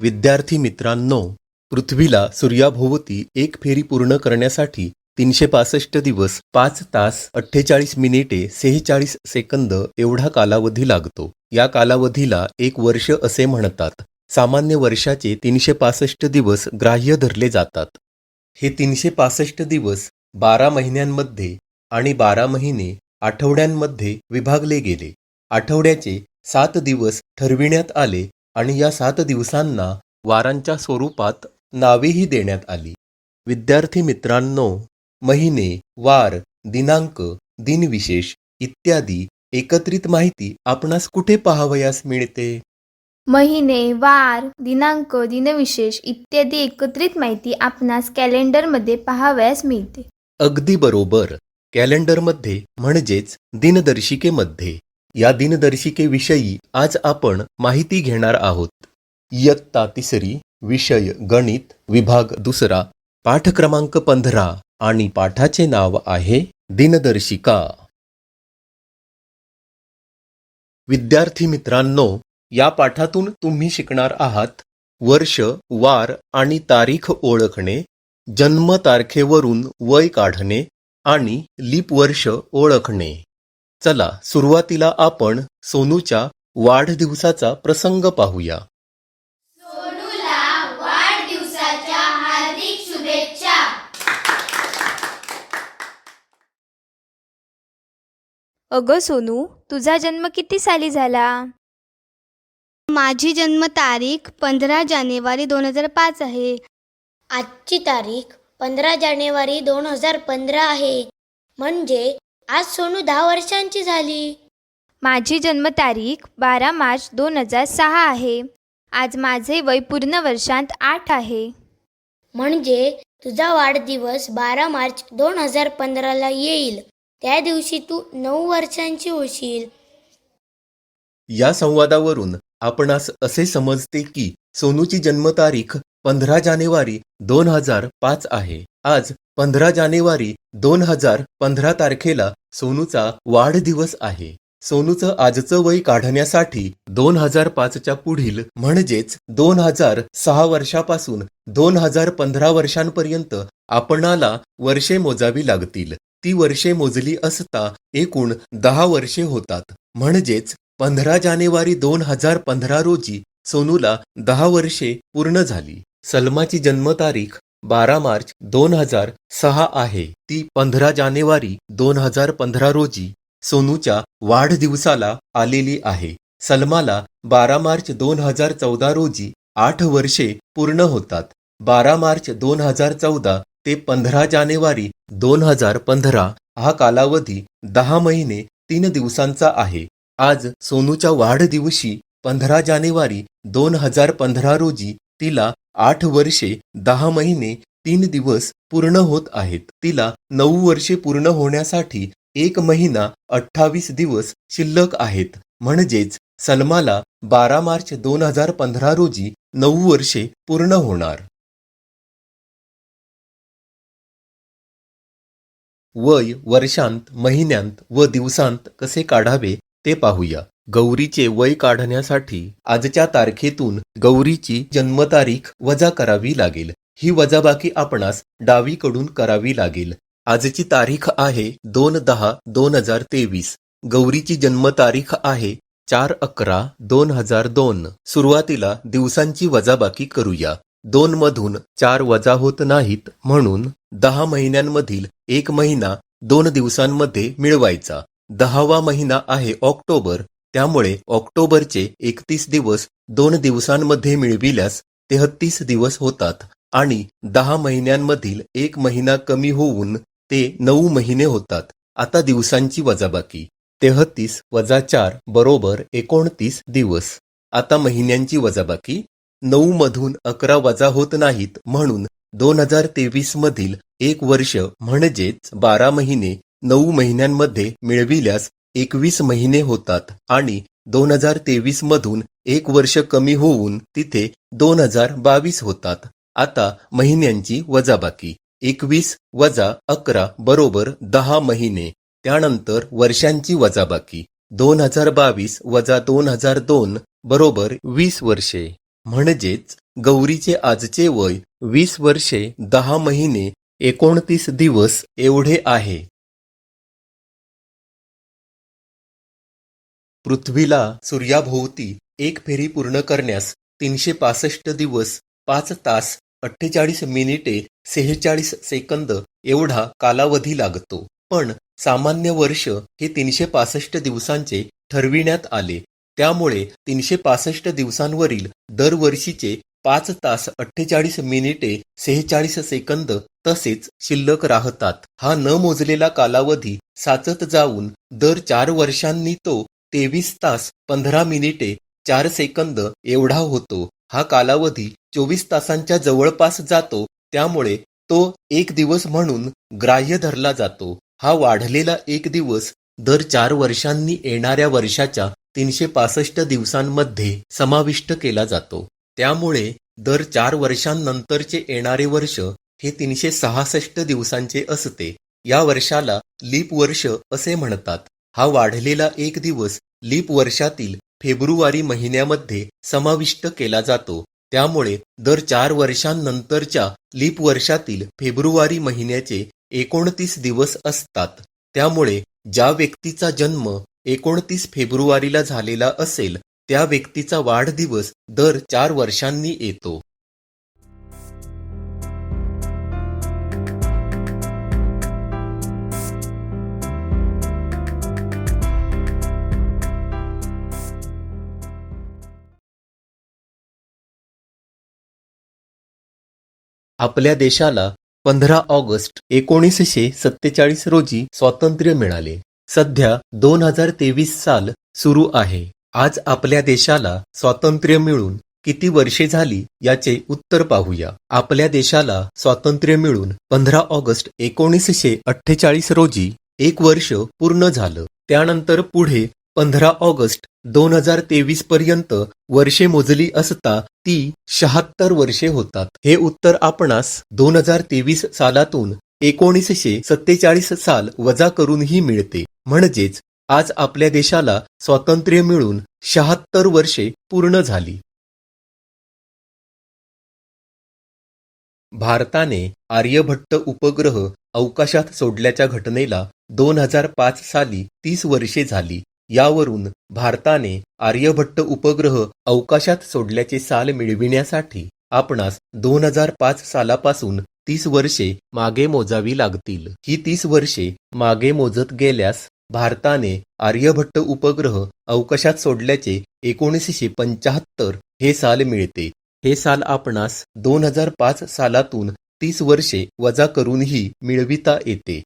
विद्यार्थी मित्रांनो पृथ्वीला सूर्याभोवती एक फेरी पूर्ण करण्यासाठी तीनशे पासष्ट दिवस पाच तास अठ्ठेचाळीस मिनिटे सेहेचाळीस सेकंद एवढा कालावधी लागतो. या कालावधीला एक वर्ष असे म्हणतात. सामान्य वर्षाचे तीनशे पासष्ट दिवस ग्राह्य धरले जातात. हे तीनशे पासष्ट दिवस बारा महिन्यांमध्ये आणि बारा महिने आठवड्यांमध्ये विभागले गेले. आठवड्याचे सात दिवस ठरविण्यात आले आणि या सात दिवसांना वारांच्या स्वरूपात नावेही देण्यात आली. विद्यार्थी मित्रांनो महिने वार दिनांक दिनविशेष इत्यादी एकत्रित माहिती आपणास कुठे पाहावयास मिळते? महिने वार दिनांक दिनविशेष इत्यादी एकत्रित माहिती आपणास कॅलेंडरमध्ये पाहावयास मिळते. अगदी बरोबर. कॅलेंडरमध्ये म्हणजेच दिनदर्शिकेमध्ये या दिनदर्शिकेविषयी आज आपण माहिती घेणार आहोत. इयत्ता तिसरी विषय गणित विभाग दुसरा पाठ क्रमांक पंधरा आणि पाठाचे नाव आहे दिनदर्शिका. विद्यार्थी मित्रांनो या पाठातून तुम्ही शिकणार आहात वर्ष वार आणि तारीख ओळखणे जन्मतारखेवरून वय काढणे आणि लीप वर्ष ओळखणे. चला सुरुवातीला आपण सोनूच्या वाढदिवसाचा प्रसंग पाहूया. सोनूला वाढदिवसाच्या हार्दिक शुभेच्छा. अगं सोनू तुझा जन्म किती साली झाला? माझी जन्मतारीख पंधरा जानेवारी दोन हजार पाच आहे. आजची तारीख पंधरा जानेवारी दोन हजार पंधरा आहे. म्हणजे आज सोनू दहा वर्षांची झाली. माझी जन्मतारीख बारा मार्च दोन हजार सहा आहे. आज माझे वय पूर्ण वर्षांत आठ आहे. म्हणजे तुझा वाढदिवस बारा मार्च दोन हजार पंधराला येईल. त्या दिवशी तू नऊ वर्षांची होशील. या संवादावरून आपणास असे समजते की सोनूची जन्मतारीख पंधरा जानेवारी दोन हजार पाच आहे. आज पंधरा जानेवारी दोन हजार पंधरा तारखेला सोनूचा वाढदिवस आहे. सोनूचं आजचं वय काढण्यासाठी दोन हजार पाचच्या पुढील म्हणजेच दोन हजार सहा वर्षापासून दोन हजार पंधरा वर्षांपर्यंत आपणाला वर्षे मोजावी लागतील. ती वर्षे मोजली असता एकूण दहा वर्षे होतात. म्हणजेच पंधरा जानेवारी दोन हजार पंधरा रोजी सोनूला दहा वर्षे पूर्ण झाली. सलमाची जन्मतारीख बारा मार्च दोन हजार सहा आहे. ती पंधरा जानेवारी दोन हजार पंधरा रोजी सोनूच्या वाढदिवसाला आलेली आहे. सलमाला बारा मार्च दोन हजार चौदा रोजी आठ वर्षे पूर्ण होतात. बारा मार्च दोन हजार चौदा ते पंधरा जानेवारी दोन हजार पंधरा हा कालावधी दहा महिने तीन दिवसांचा आहे. आज सोनूच्या वाढदिवशी पंधरा जानेवारी दोन हजार पंधरा रोजी तिला आठ वर्षे दहा महिने तीन दिवस पूर्ण होत आहेत. तिला नऊ वर्षे पूर्ण होण्यासाठी एक महिना अठ्ठावीस दिवस शिल्लक आहेत. म्हणजेच सलमाला बारा मार्च दोन हजार पंधरा रोजी नऊ वर्षे पूर्ण होणार. वय वर्षांत महिन्यांत व दिवसांत कसे काढावे ते पाहूया. गौरीचे वय काढण्यासाठी आजच्या तारखेतून गौरीची जन्मतारीख वजा करावी लागेल. ही वजाबाकी आपणास डावीकडून करावी लागेल. आजची तारीख आहे दोन दहा दोन हजार तेवीस. गौरीची जन्मतारीख आहे चार अकरा दोन हजार दोन. सुरुवातीला दिवसांची वजाबाकी करूया. दोन मधून चार वजा होत नाहीत म्हणून दहा महिन्यांमधील एक महिना दोन दिवसांमध्ये मिळवायचा. दहावा महिना आहे ऑक्टोबर. त्यामुळे ऑक्टोबरचे एकतीस दिवस दोन दिवसांमध्ये मिळविल्यास तेहत्तीस दिवस होतात आणि दहा महिन्यांमधील एक महिना कमी होऊन ते नऊ महिने होतात. आता दिवसांची वजाबाकी. तेहत्तीस वजा चार बरोबर एकोणतीस दिवस. आता महिन्यांची वजाबाकी. नऊ मधून अकरा वजा होत नाहीत म्हणून दोन हजार तेवीस मधील एक वर्ष म्हणजेच बारा महिने नऊ महिन्यांमध्ये मिळविल्यास एकवीस महिने होतात आणि दोन हजार तेवीस मधून एक वर्ष कमी होऊन तिथे दोन हजार बावीस होतात. आता महिन्यांची वजाबाकी. एकवीस वजा अकरा बरोबर दहा महिने. त्यानंतर वर्षांची वजाबाकी. दोन हजार बावीस वजा दोन हजार दोन बरोबर वीस वर्षे. म्हणजेच गौरीचे आजचे वय वीस वर्षे दहा महिने एकोणतीस दिवस एवढे आहे. पृथ्वीला सूर्याभोवती एक फेरी पूर्ण करण्यास तीनशे पासष्ट दिवस पाच तास अठ्ठेचाळीस मिनिटे सेहेचाळीस सेकंद एवढा कालावधी लागतो. पण सामान्य वर्ष हे तीनशे पासष्ट दिवसांचे ठरविण्यात आले. त्यामुळे तीनशे पासष्ट दिवसांवरील दरवर्षीचे पाच तास अठ्ठेचाळीस मिनिटे सेहेचाळीस सेकंद तसेच शिल्लक राहतात. हा न मोजलेला कालावधी साचत जाऊन दर चार वर्षांनी तो तेवीस तास पंधरा मिनिटे चार सेकंद एवढा होतो. हा कालावधी चोवीस तासांच्या जवळपास जातो. त्यामुळे तो एक दिवस म्हणून ग्राह्य धरला जातो. हा वाढलेला एक दिवस दर चार वर्षांनी येणाऱ्या वर्षाच्या तीनशे पासष्ट दिवसांमध्ये समाविष्ट केला जातो. त्यामुळे दर चार वर्षांनंतरचे येणारे वर्ष हे तीनशे सहासष्ट दिवसांचे असते. या वर्षाला लीप वर्ष असे म्हणतात. हा वाढलेला एक दिवस लीप वर्षातील फेब्रुवारी महिन्यामध्ये समाविष्ट केला जातो. त्यामुळे दर चार वर्षांनंतरच्या लीप वर्षातील फेब्रुवारी महिन्याचे एकोणतीस दिवस असतात. त्यामुळे ज्या व्यक्तीचा जन्म एकोणतीस फेब्रुवारीला झालेला असेल त्या व्यक्तीचा वाढदिवस दर चार वर्षांनी येतो. आपल्या देशाला पंधरा ऑगस्ट एकोणीसशे सत्तेचाळीस रोजी स्वातंत्र्य मिळाले. सध्या दोन हजार तेवीस साल सुरू आहे. आज आपल्या देशाला स्वातंत्र्य मिळून किती वर्षे झाली याचे उत्तर पाहूया. आपल्या देशाला स्वातंत्र्य मिळून पंधरा ऑगस्ट एकोणीसशे अठ्ठेचाळीस रोजी एक वर्ष पूर्ण झालं. त्यानंतर पुढे पंधरा ऑगस्ट दोन हजार तेवीस पर्यंत वर्षे मोजली असता ती शहात्तर वर्षे होतात. हे उत्तर आपणास दोन हजार तेवीस सालातून एकोणीसशे सत्तेचाळीस साल वजा करूनही मिळते. म्हणजेच आज आपल्या देशाला स्वातंत्र्य मिळून शहात्तर वर्षे पूर्ण झाली. भारताने आर्यभट्ट उपग्रह अवकाशात सोडल्याच्या घटनेला दोन हजार पाच साली तीस वर्षे झाली. यावरून भारताने आर्यभट्ट उपग्रह अवकाशात सोडल्याचे साल मिळविण्यासाठी आपणास दोन हजार पाच सालापासून तीस वर्षे मागे मोजावी लागतील. ही तीस वर्षे मागे मोजत गेल्यास भारताने आर्यभट्ट उपग्रह अवकाशात सोडल्याचे एकोणीसशे पंचाहत्तर हे साल मिळते. हे साल आपणास दोन हजार पाच सालातून तीस वर्षे वजा करूनही मिळविता येते.